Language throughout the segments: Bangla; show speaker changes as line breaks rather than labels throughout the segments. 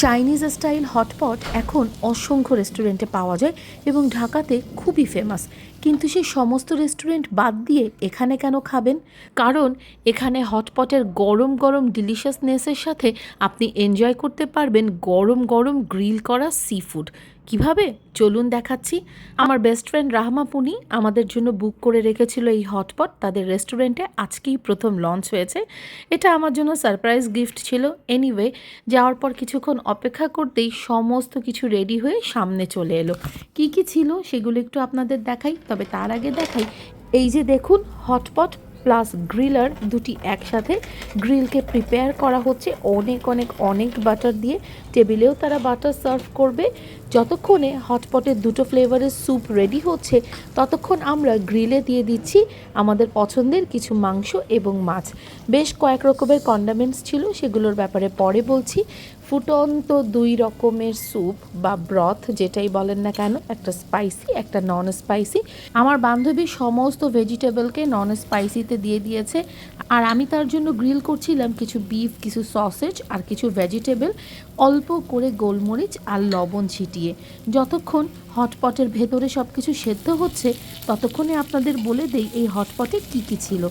চাইনিজ স্টাইল হটপট এখন অসংখ্য রেস্টুরেন্টে পাওয়া যায় এবং ঢাকাতে খুবই ফেমাস কিন্তু সেই সমস্ত রেস্টুরেন্ট বাদ দিয়ে এখানে কেন খাবেন? কারণ এখানে হটপটের গরম গরম ডিলিশিয়াসনেসের সাথে আপনি এনজয় করতে পারবেন গরম গরম গ্রিল করা সি ফুড কীভাবে? চলুন দেখাচ্ছি। আমার বেস্ট ফ্রেন্ড রাহমা পুনি আমাদের জন্য বুক করে রেখেছিল এই হটপট তাদের রেস্টুরেন্টে আজকেই প্রথম লঞ্চ হয়েছে। এটা আমার জন্য সারপ্রাইজ গিফট ছিল। এনিওয়ে যাওয়ার পর কিছুক্ষণ অপেক্ষা করতেই সমস্ত কিছু রেডি হয়ে সামনে চলে এলো। কি কি ছিল সেগুলো একটু আপনাদের দেখাই, তবে তার আগে দেখাই। এই যে দেখুন হটপট প্লাস গ্রিলার দুটি একসাথে গ্রিলকে প্রিপেয়ার করা হচ্ছে। অনেক অনেক অনেক বাটার দিয়ে টেবিলেও তারা বাটার সার্ভ করবে। যতক্ষণে হটপটের দুটো ফ্লেভারের স্যুপ রেডি হচ্ছে, ততক্ষণ আমরা গ্রিলে দিয়ে দিচ্ছি আমাদের পছন্দের কিছু মাংস এবং মাছ। বেশ কয়েক রকমের কন্ডামেন্টস ছিল, সেগুলোর ব্যাপারে পরে বলছি। ফুটন্ত দুই রকমের স্যুপ বা ব্রথ, যেটাই বলেন না কেন, একটা স্পাইসি একটা নন স্পাইসি আমার বান্ধবী সমস্ত ভেজিটেবলকে নন স্পাইসিতে দিয়ে দিয়েছে। আর আমি তার জন্য গ্রিল করছিলাম কিছু বিফ কিছু সসেজ আর কিছু ভেজিটেবল অল্প করে গোলমরিচ আর লবণ ছিটিয়ে। যতক্ষণ হটপটের ভেতরে সব কিছু সেদ্ধ হচ্ছে, ততক্ষণে আপনাদের বলে দেই এই হটপটে কী কী ছিল।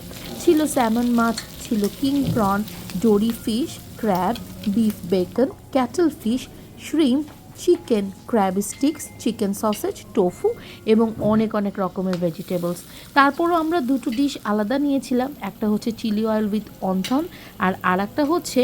ছিল স্যামন মাছ ছিল king prawn dory fish crab beef bacon cuttlefish shrimp chicken crab sticks, chicken sausage, tofu এবং অনেক অনেক রকমের ভেজিটেবলস তারপরও আমরা দুটো ডিশ আলাদা নিয়েছিলাম। একটা হচ্ছে চিলি অয়েল উইথ অন্থন আর আর একটা হচ্ছে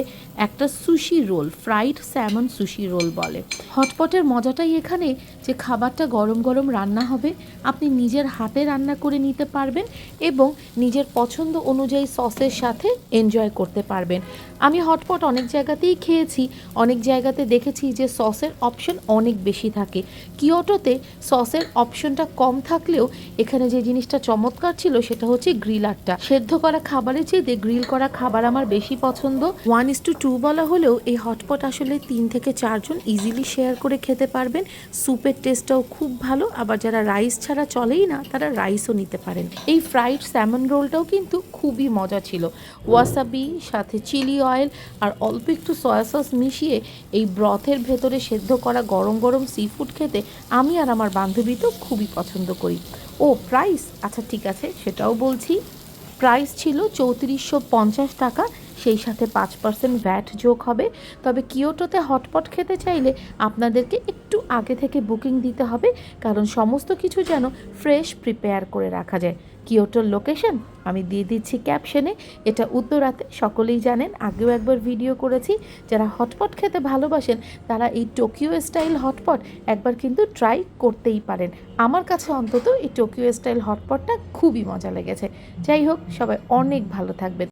একটা sushi roll fried salmon sushi roll বলে। হটপটের মজাটাই এখানে যে খাবারটা গরম গরম রান্না হবে, আপনি নিজের হাতে রান্না করে নিতে পারবেন এবং নিজের পছন্দ অনুযায়ী সসের সাথে এনজয় করতে পারবেন। আমি হটপট অনেক জায়গাতেই খেয়েছি, অনেক জায়গাতে দেখেছি যে সসের অপশন অনেক বেশি থাকে। কিওটোতে সসের অপশনটা কম থাকলেও এখানে যে জিনিসটা চমৎকার ছিল সেটা হচ্ছে গ্রিলারটা সেদ্ধ করা খাবারের চেয়ে গ্রিল করা খাবার আমার বেশি পছন্দ। ওয়ান ইস টু টু বলা হলেও এই হটপট আসলে তিন থেকে চারজন ইজিলি শেয়ার করে খেতে পারবেন। স্যুপের টেস্টটাও খুব ভালো। আবার যারা রাইস ছাড়া চলেই না, তারা রাইসও নিতে পারেন। এই ফ্রাইড স্যামন রোলটাও কিন্তু খুবই মজা ছিল। ওয়াসাবি সাথে চিলি অয়েল আর অল্প একটু সয়া সস মিশিয়ে এই ব্রথের ভেতরে সেদ্ধ করা গরম গরম সি ফুড খেতে আমি আর আমার বান্ধবী তো খুবই পছন্দ করি। ও প্রাইস আচ্ছা ঠিক আছে, সেটাও বলছি। প্রাইস ছিল চৌত্রিশশো পঞ্চাশ টাকা, সেই সাথে পাঁচ পার্সেন্ট ভ্যাট যোগ হবে। তবে কিয়োটোতে হটপট খেতে চাইলে আপনাদেরকে একটু আগে থেকে বুকিং দিতে হবে, কারণ সমস্ত কিছু যেন ফ্রেশ প্রিপেয়ার করে রাখা যায়। কিয়োটোর লোকেশন? আমি দিয়ে দিচ্ছি ক্যাপশনে। এটা উত্তরাতে সকলেই জানেন, আগেও একবার ভিডিও করেছি। যারা হটপট খেতে ভালোবাসেন, তারা এই টোকিও স্টাইল হটপট একবার কিন্তু ট্রাই করতেই পারেন। আমার কাছে অন্তত এই টোকিও স্টাইল হটপটটা খুবই মজা লেগেছে। যাই হোক, সবাই অনেক ভালো থাকবেন।